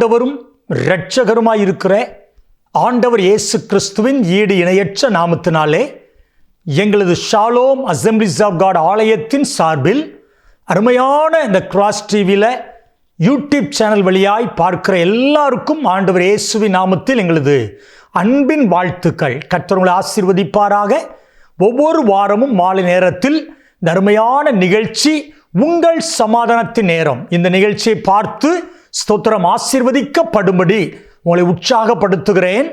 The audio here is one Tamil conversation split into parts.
ஆண்டவரும் இரட்சகருமாயிருக்கிற ஆண்டவர் இயேசு கிறிஸ்துவின் ஈடு இணையற்ற நாமத்தினாலே எங்களது ஷாலோம் அசம்பிளிஸ் ஆஃப் காட் ஆலயத்தின் சார்பில் அருமையான இந்த கிராஸ் டிவியில் யூடியூப் சேனல் வழியாய் பார்க்கிற எல்லாருக்கும் ஆண்டவர் இயேசுவி நாமத்தில் எங்களது அன்பின் வாழ்த்துக்கள். கர்த்தர் ஆசீர்வதிப்பாராக. ஒவ்வொரு வாரமும் மாலை நேரத்தில் தருமையான நிகழ்ச்சி உங்கள் சமாதானத்தின் நேரம். இந்த நிகழ்ச்சியை பார்த்து ஸ்தோத்திரம் ஆசிர்வதிக்கப்படும்படி உங்களை உற்சாகப்படுத்துகிறேன்.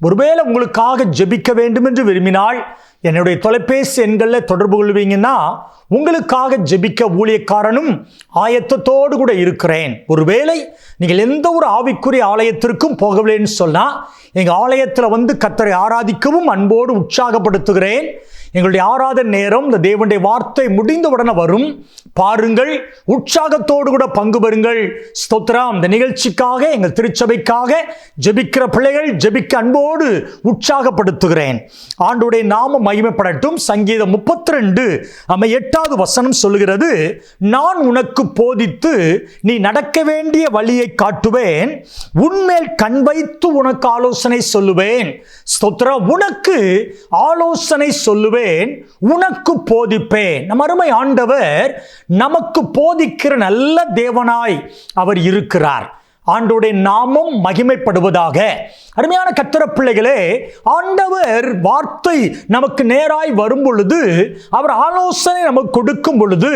ஒருவேளை உங்களுக்காக ஜெபிக்க வேண்டும் என்று விரும்பினால் என்னுடைய தொலைபேசி எண்களில் தொடர்பு கொள்வீங்கன்னா உங்களுக்காக ஜெபிக்க ஊழியக்காரனும் ஆயத்தத்தோடு கூட இருக்கிறேன். ஒருவேளை நீங்கள் எந்த ஒரு ஆவிக்குரிய ஆலயத்திற்கும் போகவில்லைன்னு சொன்னால் எங்கள் ஆலயத்தில் வந்து கத்தரை ஆராதிக்கவும் அன்போடு உற்சாகப்படுத்துகிறேன். எங்களுடைய ஆராதனை நேரம் இந்த தேவனுடைய வார்த்தை முடிந்தவுடனே வரும். பாருங்கள் உற்சாகத்தோடு கூட பங்கு பெறுங்கள். ஸ்தோத்ராம் இந்த நிகழ்ச்சிக்காக எங்கள் திருச்சபைக்காக ஜெபிக்கிற பிள்ளைகள் ஜெபிக்க அன்போடு உற்சாகப்படுத்துகிறேன். ஆண்டுடைய நாம மகிமைப்படட்டும். சங்கீதம் முப்பத்தி ரெண்டு நம்ம எட்டாவது வசனம் சொல்லுகிறது நான் உனக்கு போதித்து நீ நடக்க வேண்டிய வழியை காட்டுவேன். உன்மேல் கண் வைத்து உனக்கு ஆலோசனை சொல்லுவேன். ஸ்தோத்ரா உனக்கு ஆலோசனை சொல்லுவேன். உனக்கு போதிப்பேன். நம்ம அருமை ஆண்டவர் நமக்கு போதிக்கிற நல்ல தேவனாய் அவர் இருக்கிறார். ஆண்டோடைய நாமம் மகிமைப்படுவதாக. அருமையான கத்திர பிள்ளைகளே ஆண்டவர் வார்த்தை நமக்கு நேராய் வரும் பொழுது அவர் ஆலோசனை நமக்கு கொடுக்கும் பொழுது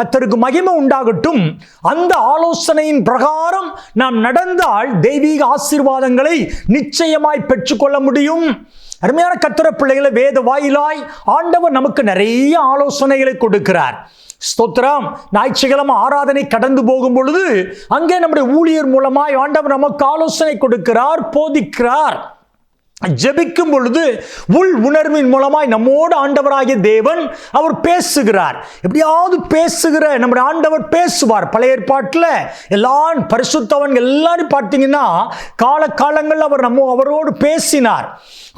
கத்தருக்கு மகிமை உண்டாகட்டும். அந்த ஆலோசனையின் பிரகாரம் நாம் நடந்தால் தெய்வீக ஆசீர்வாதங்களை நிச்சயமாய் பெற்றுக்கொள்ள முடியும். அருமையான கத்துற பிள்ளைகளை வேத வாயிலாய் ஆண்டவர் நமக்கு நிறைய ஆலோசனைகளை கொடுக்கிறார். ஸ்தோத்திரம். ஞாயிற்றுக்கிழமை ஆராதனை கடந்து போகும் பொழுது அங்கே நம்முடைய ஊழியர் மூலமாய் ஆண்டவர் நமக்கு ஆலோசனை கொடுக்கிறார் போதிக்கிறார். ஜெபிக்கும் பொழுது உள் உணர்வின் மூலமாய் நம்மோடு ஆண்டவராகிய தேவன் அவர் பேசுகிறார். எப்படியாவது பேசுகிற நம்முடைய ஆண்டவர் பேசுவார். பழைய ஏற்பாட்டில் எல்லா பரிசுத்தவன் எல்லாரும் பார்த்தீங்கன்னா காலகாலங்கள் அவர் நம்ம அவரோடு பேசினார்.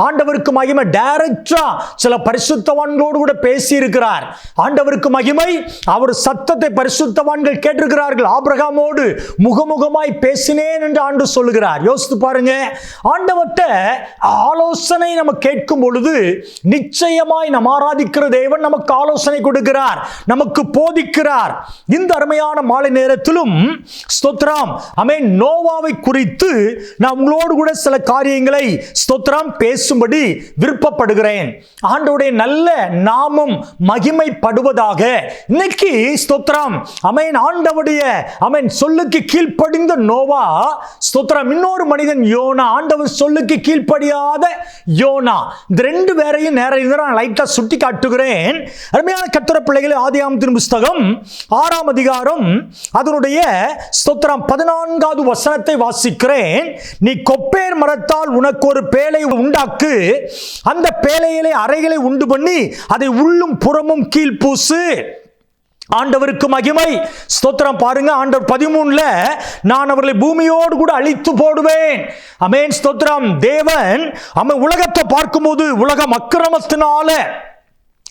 ஆண்டவருக்கு மகிமை டைரக்டா சில பரிசுத்தவான்களோடு கூட பேசி இருக்கிறார் ஆண்டவருக்கு மகிமை அவர் சத்தத்தை பரிசுத்தவான்கள் கேட்டிருக்கிறார்கள். ஆபிரகாமோடு முகமுகமாய் பேசினேன் என்று ஆண்டு சொல்லுகிறார். யோசித்து பாருங்க ஆண்டவர்கிட்ட ஆலோசனை நம்ம கேட்கும் பொழுது நிச்சயமாய் நம் ஆராதிக்கிற தேவன் நமக்கு ஆலோசனை கொடுக்கிறார் நமக்கு போதிக்கிறார். இந்த அருமையான மாலை நேரத்திலும் ஸ்தோத்ராம் அமே நோவாவை குறித்து நான் உங்களோடு கூட சில காரியங்களை ஸ்தோத்ராம் பேசும்படி விருப்பப்படுகிறேன். ஆண்டோடைய நல்ல நாமம் மகிமைப்படுவதாக. இன்னைக்கு ஸ்தோத்ராம் அமேன் ஆண்டவுடைய அமேன் சொல்லுக்கு கீழ்ப்படிந்த நோவா ஸ்தோத்ராம் இன்னொரு மனிதன் யோனா ஆண்டவர் சொல்லுக்கு கீழ்ப்படியா? இல்லாத யோனா. இந்த ரெண்டு பேரையும் நேரம் இருந்தால் நான் லைட்டாக சுட்டி காட்டுகிறேன். அருமையான கத்திர பிள்ளைகளை ஆதியாமத்தின் புஸ்தகம் ஆறாம் அதிகாரம் அதனுடைய ஸ்தோத்திரம் பதினான்காவது வசனத்தை வாசிக்கிறேன். நீ கொப்பேர் மரத்தால் உனக்கு ஒரு பேலை உண்டாக்கு. அந்த பேலையிலே அறைகளை உண்டு பண்ணி அதை உள்ளும் புறமும் கீழ் பூசு. ஆண்டவருக்கு மகிமை. ஸ்தோத்திரம் பாருங்க ஆண்டவர் பதிமூணுல நான் அவர்களை பூமியோடு கூட அழித்து போடுவேன். அமேன் ஸ்தோத்திரம். தேவன் அவன் உலகத்தை பார்க்கும்போது உலகம் அக்கிரமத்தினால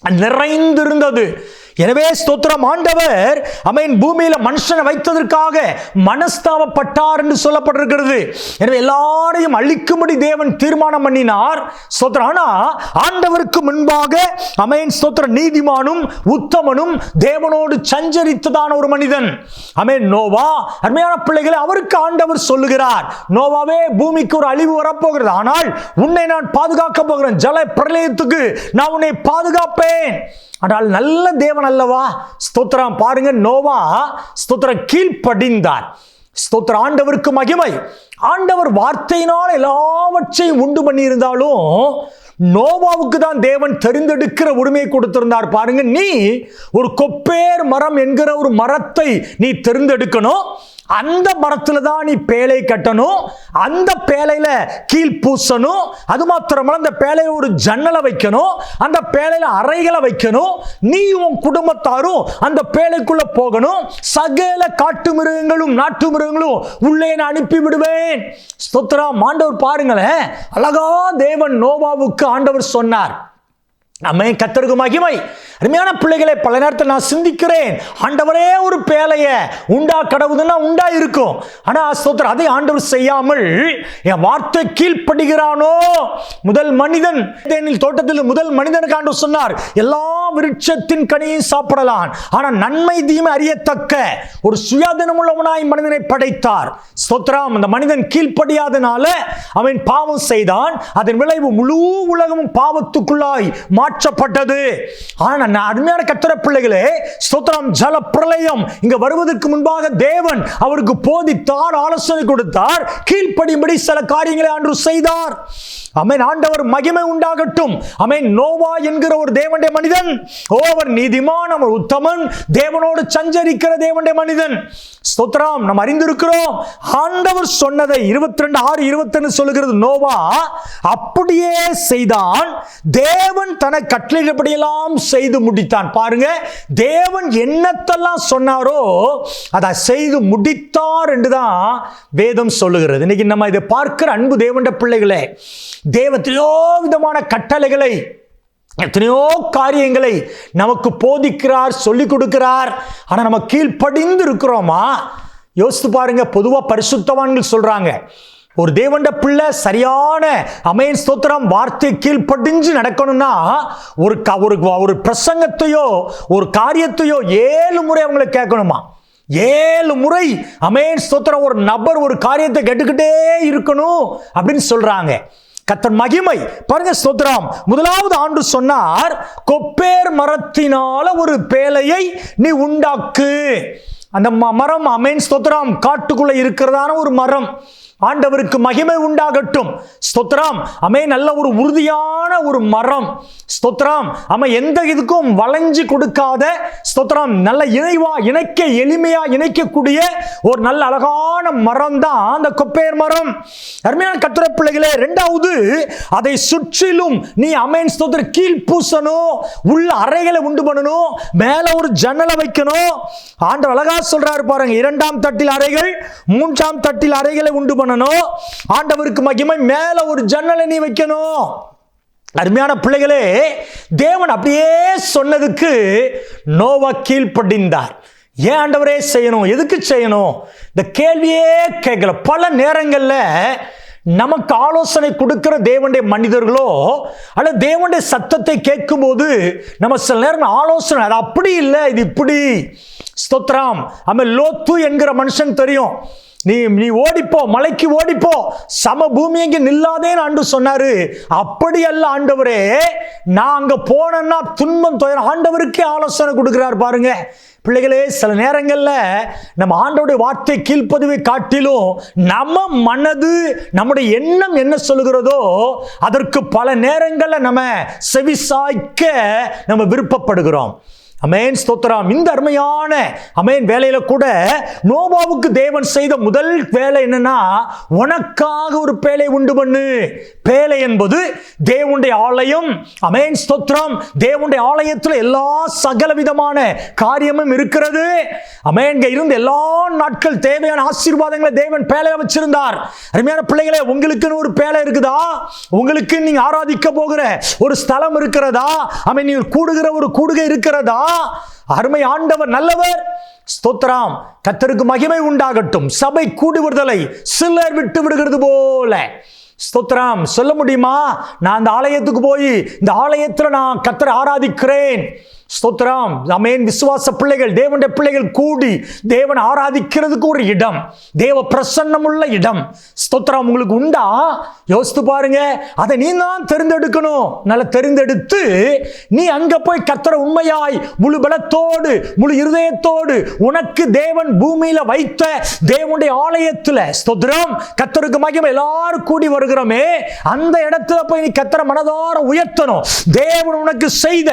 நிறைந்திருந்தது. எனவே ஸ்தோத்திரம் ஆண்டவர் அமேன் பூமியில மனுஷனை வைத்ததற்காக மனஸ்தாபப்பட்டார் என்று சொல்லப்பட்டிருக்கிறது. எனவே எல்லாரையும் அழிக்கும்படி தேவன் தீர்மானம் பண்ணினார். ஸ்தோத்திரம் ஆனா ஆண்டவருக்கு முன்பாக அமேன் ஸ்தோத்திர நீதிமானும் உத்தமனும் தேவனோடு சஞ்சரித்ததான ஒரு மனிதன். அமேன் நோவா அருமையான பிள்ளைகளை அவருக்கு ஆண்டவர் சொல்லுகிறார். நோவாவே பூமிக்கு ஒரு அழிவு வரப்போகிறது. ஆனால் உன்னை நான் பாதுகாக்க போகிறேன். ஜல பிரளயத்துக்கு நான் உன்னை பாதுகாப்பேன். ஆனால் நல்ல தேவன் அல்லவா? ஸ்தோத்திரம் பாருங்க நோவா ஸ்தோத்திரம் கீழ்ப்படிந்தார். ஸ்தோத்திர ஆண்டவருக்கு மகிமை. ஆண்டவர் வார்த்தையினால் எல்லாவற்றையும் உண்டு பண்ணியிருந்தாலும் நோவாவுக்கு தான் தேவன் தெரிந்தெடுக்கிற உரிமையை கொடுத்திருந்தார். பாருங்க நீ ஒரு கொப்பேர் மரம் என்கிற ஒரு மரத்தை நீ தெரிந்தெடுக்கணும். அந்த மரத்தில் தான் நீ பேழை கட்டணும். அந்த பேழையில் கீழ் பூசணும். அது மாத்திரமல்ல அந்த பேழையில ஒரு ஜன்னலை வைக்கணும். அந்த பேழையில் அறைகளை வைக்கணும். நீ உன் குடும்பத்தாரும் அந்த பேழைக்குள்ள போகணும். சகல காட்டு மிருகங்களும் நாட்டு மிருகங்களும் உள்ளே நான் அனுப்பி விடுவேன். ஸ்தோத்ரா ஆண்டவர் பாருங்களேன். அழகா தேவன் நோவாவுக்கு ஆண்டவர் சொன்னார். அம்மே கத்தருக்கு மகிமை. அருமையான பிள்ளைகளை பல நேரத்தில் நான் சிந்திக்கிறேன். ஆண்டவரே ஒரு பேலையை உண்டா கடவுதுன்னா உண்டா இருக்கும். ஆனா ஸ்தோத்திரம் அதை ஆண்டவர் செய்யாமல் என் வார்த்தை கீழ்ப்படுகிறானோ? முதல் மனிதன் தோட்டத்தில் முதல் மனிதனுக்கு ஆண்டு சொன்னார் எல்லா விருட்சத்தின் கனியும் சாப்பிடலாம். ஆனால் நன்மை தீமை அறியத்தக்க ஒரு சுயாதீனம் உள்ளவனாய் மனிதனை படைத்தார். ஸ்தோத்ராம் அந்த மனிதன் கீழ்ப்படியாதனால அவன் பாவம் செய்தான். அதன் விளைவு முழு உலகமும் பாவத்துக்குள்ளாய் மாற்ற ஆனா நான் அருமையான கத்திர பிள்ளைகளே ஸ்தோத்திரம் ஜல பிரளயம். இங்க வருவதற்கு முன்பாக தேவன் அவருக்கு போதித்தார் ஆலோசனை கொடுத்தார் கீழ்ப்படியும்படி சில காரியங்களை அன்று செய்தார். அமேன் ஆண்டவர் மகிமை உண்டாகட்டும். அமேன் நோவா என்கிற ஒரு தேவனுடைய மனிதன். ஓவர் நீதிமான் அவர் உத்தமன். தேவனோடு சஞ்சரிக்கிற தேவனுடைய மனிதன். ஸ்தோத்திரம். நாம் அறிந்திருக்கிறோம். ஆண்டவர் சொன்னதை இருபத்தி ரெண்டு ஆறு இருபத்தி சொல்லுகிறது நோவா. அப்படியே செய்தான். தேவன் தன கட்டளைப்படியெல்லாம் செய்து முடித்தான். பாருங்க தேவன் என்னத்தெல்லாம் சொன்னாரோ அதை செய்து முடித்தார் என்றுதான் வேதம் சொல்லுகிறது. இன்னைக்கு நம்ம இதை பார்க்கிற அன்பு தேவண்ட பிள்ளைகளே தேவத்திலோ விதமான கட்டளைகளை எத்தனையோ காரியங்களை நமக்கு போதிக்கிறார் சொல்லிக் கொடுக்கிறார். ஆனால் நம்ம கீழ்ப்படிந்து இருக்கிறோமா யோசித்து பாருங்க பொதுவாக பரிசுத்தவான்கள் சொல்கிறாங்க ஒரு தேவண்ட பிள்ளை சரியான அமையன் ஸ்தோத்திரம் வார்த்தை கீழ்ப்படிஞ்சு நடக்கணும்னா ஒரு க ஒரு ஒரு பிரசங்கத்தையோ ஒரு காரியத்தையோ ஏழு முறை அவங்களை கேட்கணுமா? ஏழு முறை அமையன் ஸ்தோத்திரம் ஒரு நபர் ஒரு காரியத்தை கேட்டுக்கிட்டே இருக்கணும் அப்படின்னு சொல்கிறாங்க கத்தன் மகிமை. பாருங்க ஸ்தோத்திரம். முதலாவது ஆண்டு சொன்னார் கொப்பேர் மரத்தினால ஒரு பேலையை நீ உண்டாக்கு. அந்த ம- மரம் அமேன் ஸ்தோத்திரம். காட்டுக்குள்ள இருக்கிறதான ஒரு மரம். ஆண்டவருக்கு மகிமை உண்டாகட்டும். ஸ்தோத்ராம் அமே நல்ல ஒரு உறுதியான ஒரு மரம். ஸ்தோத்ராம் அம எந்த இதுக்கும் வளைஞ்சு கொடுக்காத ஸ்தோத்ராம் நல்ல இணைவா இணைக்க எளிமையா இணைக்கக்கூடிய ஒரு நல்ல அழகான மரம் தான் அந்த கொப்பையர் மரம். அருமையான கட்டுரை பிள்ளைகளே ரெண்டாவது அதை சுற்றிலும் நீ அமேன் ஸ்தோத்திர கீழ் பூசணும் உள்ள அறைகளை உண்டு பண்ணணும் மேல ஒரு ஜன்னலை வைக்கணும். ஆண்டவர் அழகா சொல்றாரு பாருங்க இரண்டாம் தட்டில் அறைகள் மூன்றாம் தட்டில் அறைகளை உண்டு பண்ணணும். ஆண்டவருக்கு மகிமை மேல ஒரு ஜன்னலை நீ வைக்கணும். அருமையான பிள்ளைகளே தேவன் அப்படியே சொன்னதுக்கு நோவா கீழ்ப்படிந்தார். ஏன் ஆண்டவரே செய்யணும்? எதுக்கு செய்யணும்? இந்த கேள்வியே கேட்கல. பல நேரங்களில் நமக்கு ஆலோசனை கொடுக்கிற தேவனுடைய மனிதர்களோ அல்லது தேவனுடைய சத்தத்தை கேட்கும்போது நம்ம சில நேரம் ஆலோசனை அது அப்படி இல்லை இது இப்படி. ஸ்தோத்ராம் ஆமே லோத்து என்கிற மனுஷன் தெரியும். நீ நீ ஓடிப்போ மலைக்கு ஓடிப்போ சம பூமி எங்க நில்லாதேன்னு ஆண்டு சொன்னாரு. அப்படி அல்ல ஆண்டவரே நான் அங்க போனேன்னா துன்பம் துயரம் ஆண்டவருக்கே ஆலோசனை கொடுக்கிறார் பாருங்க. பிள்ளைகளே சில நேரங்களில் நம்ம ஆண்டோடைய வார்த்தை கீழ்ப்பதுவை காட்டிலும் நம்ம மனது நம்முடைய எண்ணம் என்ன சொல்லுகிறதோ அதற்கு பல நேரங்களில் நம்ம செவிசாய்க்க நம்ம விருப்பப்படுகிறோம். அமேன் ஸ்தோத்திரம். இந்த அருமையான அமேன் வேலையில கூட நோபாவுக்கு தேவன் செய்த முதல் வேலை என்னன்னா உனக்காக ஒரு பேலை உண்டு பண்ணு. பேலை என்பது தேவனுடைய ஆலயம். அமேன் ஸ்தோத்திரம். தேவனுடைய ஆலயத்தில் எல்லா சகல விதமான காரியமும் இருக்கிறது. அமேன்க இருந்த எல்லா நாட்கள் தேவையான ஆசீர்வாதங்களை தேவன் பேலையை வச்சிருந்தார். அருமையான பிள்ளைகளே உங்களுக்குன்னு ஒரு பேலை இருக்குதா? உங்களுக்கு நீங்க ஆராதிக்க போகிற ஒரு ஸ்தலம் இருக்கிறதா? அமேன் நீங்கள் கூடுகிற ஒரு கூடுகை இருக்கிறதா? அருமை ஆண்டவர் நல்லவர். ஸ்தோத்ராம் கத்தருக்கு மகிமை உண்டாகட்டும். சபை கூடி விடுதலை சிலர் விட்டு விடுகிறது போல. ஸ்தோத்ராம் சொல்ல முடியுமா? நான் அந்த ஆலயத்துக்கு போய் இந்த ஆலயத்தில் நான் கத்தரை ஆராதிக்கிறேன். ஸ்தோத்திரம். அமேன் விசுவாச பிள்ளைகள் தேவனுடைய பிள்ளைகள் கூடி தேவன் ஆராதிக்கிறதுக்கு ஒரு இடம். தேவ பிரசன்னமுள்ள இடம். ஸ்தோத்திரம் உங்களுக்கு உண்டா? யோசித்து பாருங்க. அதை நீ தான் தெரிந்தெடுக்கணும். நல்லா தெரிந்தெடுத்து நீ அங்க போய் கத்துற உண்மையாய் முழு பலத்தோடு முழு இருதயத்தோடு உனக்கு தேவன் பூமியில வைத்த தேவனுடைய ஆலயத்துல ஸ்தோத்திரம் கத்தருக்கு மகிமை எல்லாரும் கூடி வருகிறோமே. அந்த இடத்துல போய் நீ கத்தர மனதார உயர்த்தணும். தேவன் உனக்கு செய்த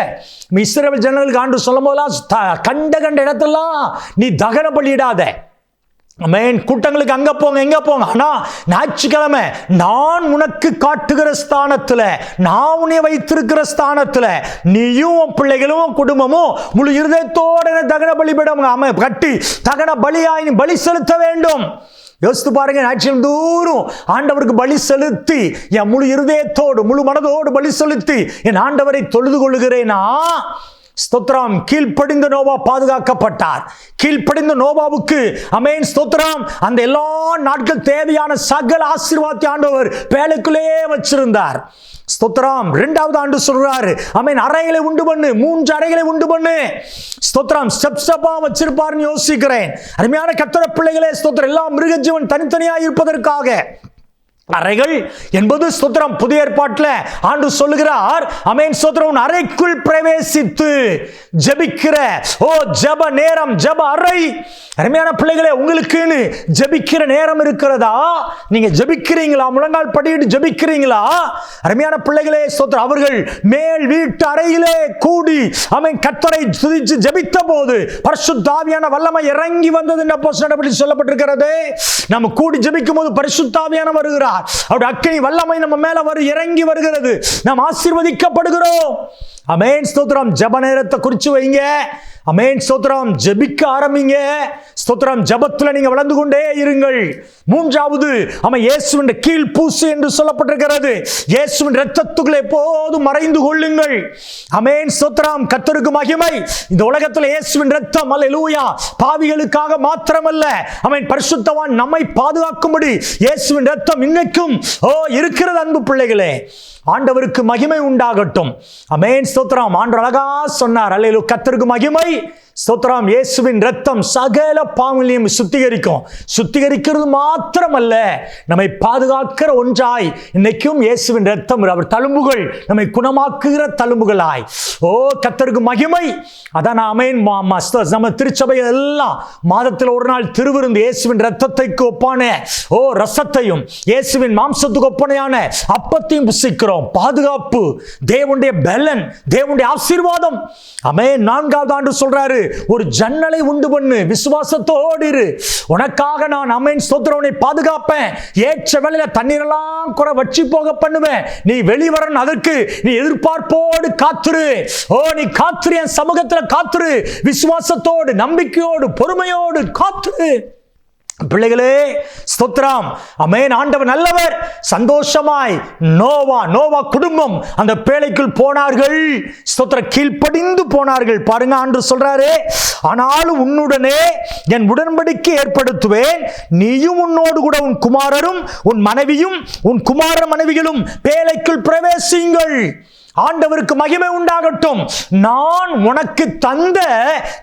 இஸ்ரேல் ஜனங்களுக்கு ஆண்டு சொல்லும் போதெல்லாம் கண்ட கண்ட இடத்தெல்லாம் நீ தகன பலியிடாத மேன் கூட்டங்களுக்கு அங்க போங்க எங்க போங்க. ஆனா ஞாயிற்றுக்கிழமை நான் உனக்கு காட்டுகிற ஸ்தானத்துல நான் உன்னை வைத்திருக்கிற ஸ்தானத்துல நீயும் உன் பிள்ளைகளும் குடும்பமும் முழு இருதயத்தோட தகன பலிபீடம் அமை கட்டி தகன பலியாய் நீ பலி செலுத்த வேண்டும். யோசித்து பாருங்க ஞாயிற்றுக்கிழமை தூரம் ஆண்டவருக்கு பலி செலுத்தி என் முழு இருதயத்தோடு முழு மனதோடு பலி செலுத்தி என் ஆண்டவரை தொழுது கொள்ளுகிறேனா? ஸ்தோத்ராம் கீழ்ப்படிந்த நோவா பாதுகாக்கப்பட்டார். கீழ்ப்படிந்த நோவாவுக்கு அமேன் ஸ்தோத்ராம் அந்த எல்லா நாட்கள் தேவையான சகல ஆசீர்வாதத்தை ஆண்டவர் பேழைக்குள்ளே வச்சிருந்தார். ஸ்தோத்ராம் ரெண்டாவது ஆண்டு சொல்றாரு. அமேன் அறைகளை உண்டு பண்ணு. மூன்று அறைகளை உண்டு பண்ணு. ஸ்தோத்ராம் ஸ்டெப் ஸ்டெப்பா வச்சிருப்பார்னு யோசிக்கிறேன். அருமையான கத்திர பிள்ளைகளே ஸ்தோத்திரம். எல்லா மிருகஜீவன் தனித்தனியா இருப்பதற்காக. அறைகள் என்பது சுத்திரம் புதிய ஏற்பாட்டில் ஆண்டு சொல்லுகிறார் அமேன் சுத்திரம் உன் அறைக்குள் பிரவேசித்து ஜெபிக்கிற ஓ ஜெப நேரம் ஜெப அறை. அருமையான பிள்ளைகளே உங்களுக்குன்னு ஜெபிக்கிற நேரம் இருக்கிறதா? நீங்க ஜெபிக்கிறீங்களா? முழங்கால் படியிட்டு ஜெபிக்கிறீங்களா? அருமையான பிள்ளைகளே சுத்திரம் அவர்கள் மேல் வீட்டு அறையிலே கூடி அமேன் கத்தரை துதிச்சு ஜபித்த போது பரிசுத்தாவியான வல்லமை இறங்கி வந்தது. என்ன சொல்லப்பட்டிருக்கிறது. நம்ம கூடி ஜபிக்கும் போது பரிசுத்தாவியான வருகிறார். அவருடைய அக்கினி வல்லமை நம்ம மேல வரு இறங்கி வருகிறது. நாம் ஆசீர்வதிக்கப்படுகிறோம். அமேன் ஸ்தோத்திரம். ஜெப நேரத்தை குறிச்சு வைங்க. அமேன் ஸ்தோத்திரம். ஜெபிக்க ஆரம்பிங்க. ஸ்தோத்திரம். ஜெபத்துல நீங்க வளர்ந்து கொண்டே இருங்கள். மூன்றாவது அவன் இயேசுவின் கீழ் பூசு என்று சொல்லப்பட்டிருக்கிறது. இயேசுவின் ரத்தத்துக்குள் எப்போதும் மறைந்து கொள்ளுங்கள். அமேன் ஸ்தோத்திரம். கத்தருக்கு மகிமை. இந்த உலகத்தில் இயேசுவின் ரத்தம் அல்லேலூயா பாவிகளுக்காக மாத்திரமல்ல. அவன் பரிசுத்தவான் நம்மை பாதுகாக்கும்படி இயேசுவின் ரத்தம் இன்னைக்கும் ஓ இருக்கிறது அன்பு பிள்ளைகளே. ஆண்டவருக்கு மகிமை உண்டாகட்டும். அமேன் ஸ்தோத்திரம். ஆண்டு அழகா சொன்னார். அல்லேலு கத்தருக்கு மகிமை ஸ்தோத்ராம் இயேசுவின் ரத்தம் சகல பாவங்களையும் சுத்திகரிக்கும். சுத்திகரிக்கிறது மாத்திரமல்ல நம்மை பாதுகாக்கிற ஒன்றாய். இன்னைக்கும் இயேசுவின் ரத்தம் அவர் தழும்புகள் நம்மை குணமாக்குகிற தழும்புகளாய். ஓ கத்தருக்கு மகிமை. அதான் நான் அமேன் மா- நம்ம திருச்சபை எல்லாம் மாதத்தில் ஒரு நாள் திருவிருந்து இயேசுவின் ரத்தத்தைக்கு ஒப்பான ஓ ரசத்தையும் இயேசுவின் மாம்சத்துக்கு ஒப்பனையான அப்பத்தையும் புசிக்கிறோம். பாதுகாப்பு தேவனுடைய பலன் தேவனுடைய ஆசீர்வாதம். அமே நான்காவது ஆண்டு சொல்றாரு ஒரு ஜன்னலை உண்டு பண்ணு விசுவாசத்தோடு இரு. உனக்காக நான் அமேன் ஸ்தோத்திரவனை பாதுகாப்பேன். ஏற்ற வேளையில தண்ணீரெல்லாம் குறை வச்சு போக பண்ணுவேன். நீ வெளிவரன் அதற்கு நீ எதிர்பார்ப்போடு காத்துரு. ஓ நீ காத்துரு என் சமூகத்துல காத்துரு. விசுவாசத்தோடு நம்பிக்கையோடு பொறுமையோடு காத்துரு. பிள்ளைகளே ஸ்தோத்ராம் அமேன். ஆண்டவர் நல்லவர். சந்தோஷமாய். நோவா நோவா குடும்பம் அந்த பேழைக்குள் போனார்கள். ஸ்தோத்திர கீழ்ப்படிந்து போனார்கள். பாருங்க ஆண்டு சொல்றாரு ஆனாலும் உன்னுடனே என் உடன்படிக்கை ஏற்படுத்துவேன். நீயும் உன்னோடு கூட உன் குமாரரும் உன் மனைவியும் உன் குமார மனைவிகளும் பேழைக்குள் பிரவேசியுங்கள். ஆண்டவருக்கு மகிமை உண்டாகட்டும். நான் உனக்கு தந்த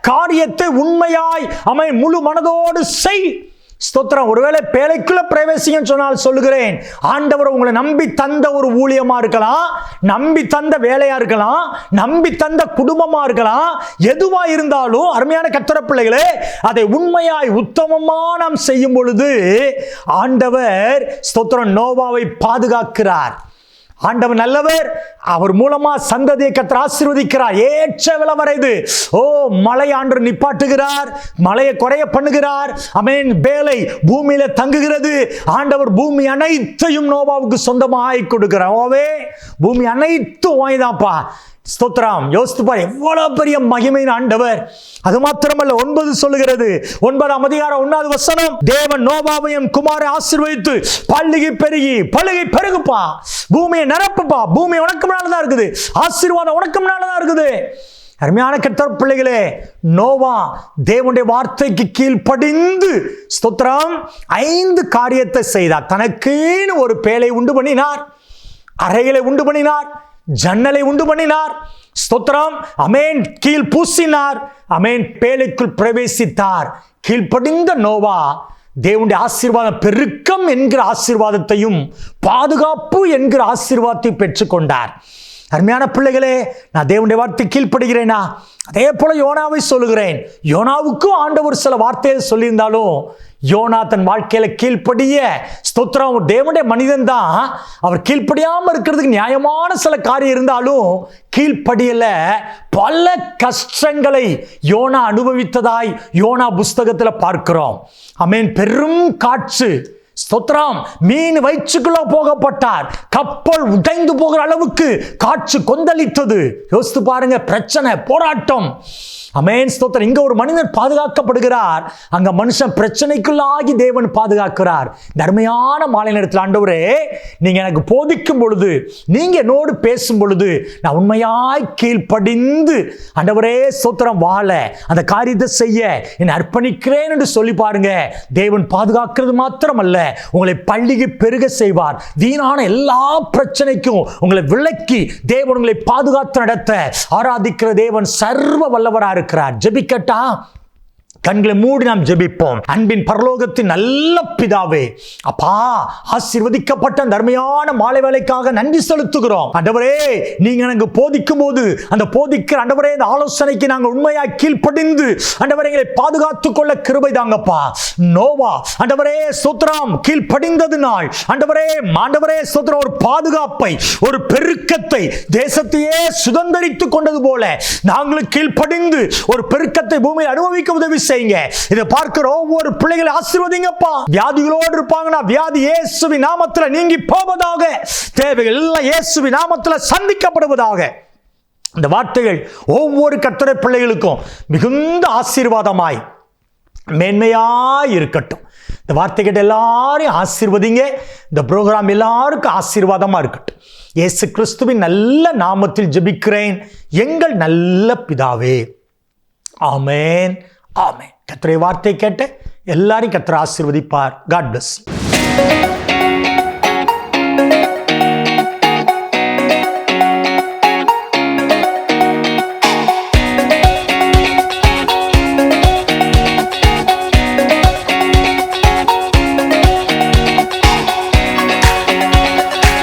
காரியத்தை உண்மையாய் அமை முழு மனதோடு செய். ஸ்தோத்திரம். ஒருவேளை பேழைக்குள்ள பிரவேசிங்கன்னு சொன்னால் சொல்லுகிறேன். ஆண்டவர் உங்களை நம்பி தந்த ஒரு ஊழியமா இருக்கலாம் நம்பி தந்த வேலையா இருக்கலாம் நம்பி தந்த குடும்பமா இருக்கலாம். எதுவா இருந்தாலும் அருமையான கத்திர பிள்ளைகளே அதை உண்மையாய் உத்தமமா நாம் செய்யும் பொழுது ஆண்டவர் ஸ்தோத்திரம் நோவாவை பாதுகாக்கிறார். ஆண்டவர் நல்லவர். அவர் மூலமா சந்ததியை கத்திர ஆசீர்வதிக்கிறார். ஏற்ற விளவரைது ஓ மலை ஆண்டு நிப்பாட்டுகிறார். மலையை குறைய பண்ணுகிறார். அமேன். வேலை பூமியில தங்குகிறது. ஆண்டவர் பூமி அனைத்தையும் நோவாவுக்கு சொந்தமாக கொடுக்கிறார். ஓவே பூமி அனைத்தும் ஓய்தான்ப்பா ஸ்தோத்ராம் யோசித்து எவ்வளோ பெரிய மகிமையின் ஆண்டவர். அது மாத்திரமல்ல ஒன்பது சொல்லுகிறது. ஒன்பதாம் அதிகாரம் ஒன்னாவது வசனம் தேவன் நோபாவையும் குமாரை ஆசிர்வதித்து பள்ளிகை பெருகி பள்ளிகை பெருகுப்பா. பூமியை நிரப்புப்பா. பூமி உனக்கு தான் இருக்குது. ஆசீர்வாதம் உனக்கு தான் இருக்குது. அருமையான கெட்ட பிள்ளைகளே நோவா தேவனுடைய வார்த்தைக்கு கீழ்ப்படிந்து ஸ்தோத்திரம் ஐந்து காரியத்தை செய்தார். தனக்குன்னு ஒரு பேலை உண்டு பண்ணினார். அறைகளை உண்டு பண்ணினார். ஜன்னலை உண்டு பண்ணினார். ஸ்தோத்திரம். அமேன். கீழ் பூசினார். அமேன். பேலைக்குள் பிரவேசித்தார். கீழ்ப்படிந்த நோவா தேவனுடைய ஆசீர்வாதம் பெருக்கம் என்கிற ஆசீர்வாதத்தையும் பாதுகாப்பு என்கிற ஆசீர்வாதத்தை பெற்றுக்கொண்டார். அருமையான பிள்ளைகளே நான் தேவனுடைய வார்த்தை கீழ்ப்படுகிறேனா? அதே போல யோனாவை சொல்லுகிறேன். யோனாவுக்கும் ஆண்டவர் சில வார்த்தையை சொல்லியிருந்தாலும் யோனா தன் வாழ்க்கையில கீழ்ப்படிய ஸ்தோத்திரம் தேவனுடைய மனிதன் தான் அவர் கீழ்ப்படியாமல் இருக்கிறதுக்கு நியாயமான சில காரியம் இருந்தாலும் கீழ்ப்படியல. பல கஷ்டங்களை யோனா அனுபவித்ததாய் யோனா புஸ்தகத்தில் பார்க்கிறோம். அமேன். பெரும் காற்று. ஸ்தோத்திரம். மீன் வயிற்றுக்குள்ள போகப்பட்டார். கப்பல் உடைந்து போகிற அளவுக்கு காற்று கொந்தளித்தது. யோசித்து பாருங்க பிரச்சனை போராட்டம். அமேன் ஸ்தோத்திரம். இங்க ஒரு மனிதன் பாதுகாக்கப்படுகிறார். அங்க மனுஷன் பிரச்சனைக்குள்ளாகி தேவன் பாதுகாக்கிறார். தர்மையான மாலை நேரத்தில் ஆண்டவரே நீங்க எனக்கு போதிக்கும் பொழுது நீங்க என்னோடு பேசும் பொழுது நான் உண்மையாய் கீழ்ப்படிந்து ஆண்டவரே ஸ்தோத்திரம் வாழ அந்த காரியத்தை செய்ய என்னை அர்ப்பணிக்கிறேன் என்று சொல்லி பாருங்க. தேவன் பாதுகாக்கிறது மாத்திரமல்ல. உங்களை பள்ளிக்கு பெருக செய்வார். வீணான எல்லா பிரச்சனைக்கும் உங்களை விலக்கி தேவன் உங்களை பாதுகாத்து நடத்த ஆராதிக்கிற தேவன் சர்வ வல்லவரா இருக்கிறார் ஜெபிக்கட்டா? கண்களை மூடி நாம் ஜெபிப்போம். அன்பின் பரலோகத்தின் நல்ல பிதாவே அப்பா ஆசிர்வதிக்கப்பட்ட தர்மையான மாலை வேலைக்காக நன்றி செலுத்துகிறோம். அண்டவரே நீங்க எனக்கு போதிக்கும் போது அந்த போதிக்கிற அண்டவரே இந்த ஆலோசனைக்கு நாங்கள் உண்மையாக கீழ்ப்படிந்து அண்டவரை எங்களை பாதுகாத்துக் கொள்ள கிருபை தாங்கப்பா. நோவா அண்டவரே சூத்திரம் கீழ்ப்படிந்தது நாள். அண்டவரே மாண்டவரே சூத்திரம் ஒரு பாதுகாப்பை ஒரு பெருக்கத்தை தேசத்தையே சுதந்திரித்துக் கொண்டது போல நாங்களும் கீழ்ப்படிந்து ஒரு பெருக்கத்தை பூமியில் அனுபவிக்க உதவி செய்யுங்க. இதை பார்க்கிற ஒவ்வொரு பிள்ளைகளை ஆசிர்வதிங்கப்பா. வியாதிகளோடு இருப்பாங்கன்னா வியாதி இயேசுவி நாமத்தில் நீங்கி போவதாக. தேவைகள் எல்லாம் இயேசுவி நாமத்தில் சந்திக்கப்படுவதாக. இந்த வார்த்தைகள் ஒவ்வொரு கர்த்தரை பிள்ளைகளுக்கும் மிகுந்த ஆசீர்வாதமாய் மேன்மையாய் இருக்கட்டும். இந்த வார்த்தைகிட்ட எல்லாரையும் ஆசீர்வதிங்க. இந்த ப்ரோக்ராம் எல்லாருக்கும் ஆசீர்வாதமாக இருக்கட்டும். இயேசு கிறிஸ்துவின் நல்ல நாமத்தில் ஜெபிக்கிறேன். எங்கள் நல்ல பிதாவே. ஆமேன். ஆமே கத்திரை வார்த்தை கேட்ட எல்லாரையும் கத்திர ஆசீர்வதிப்பார். God plus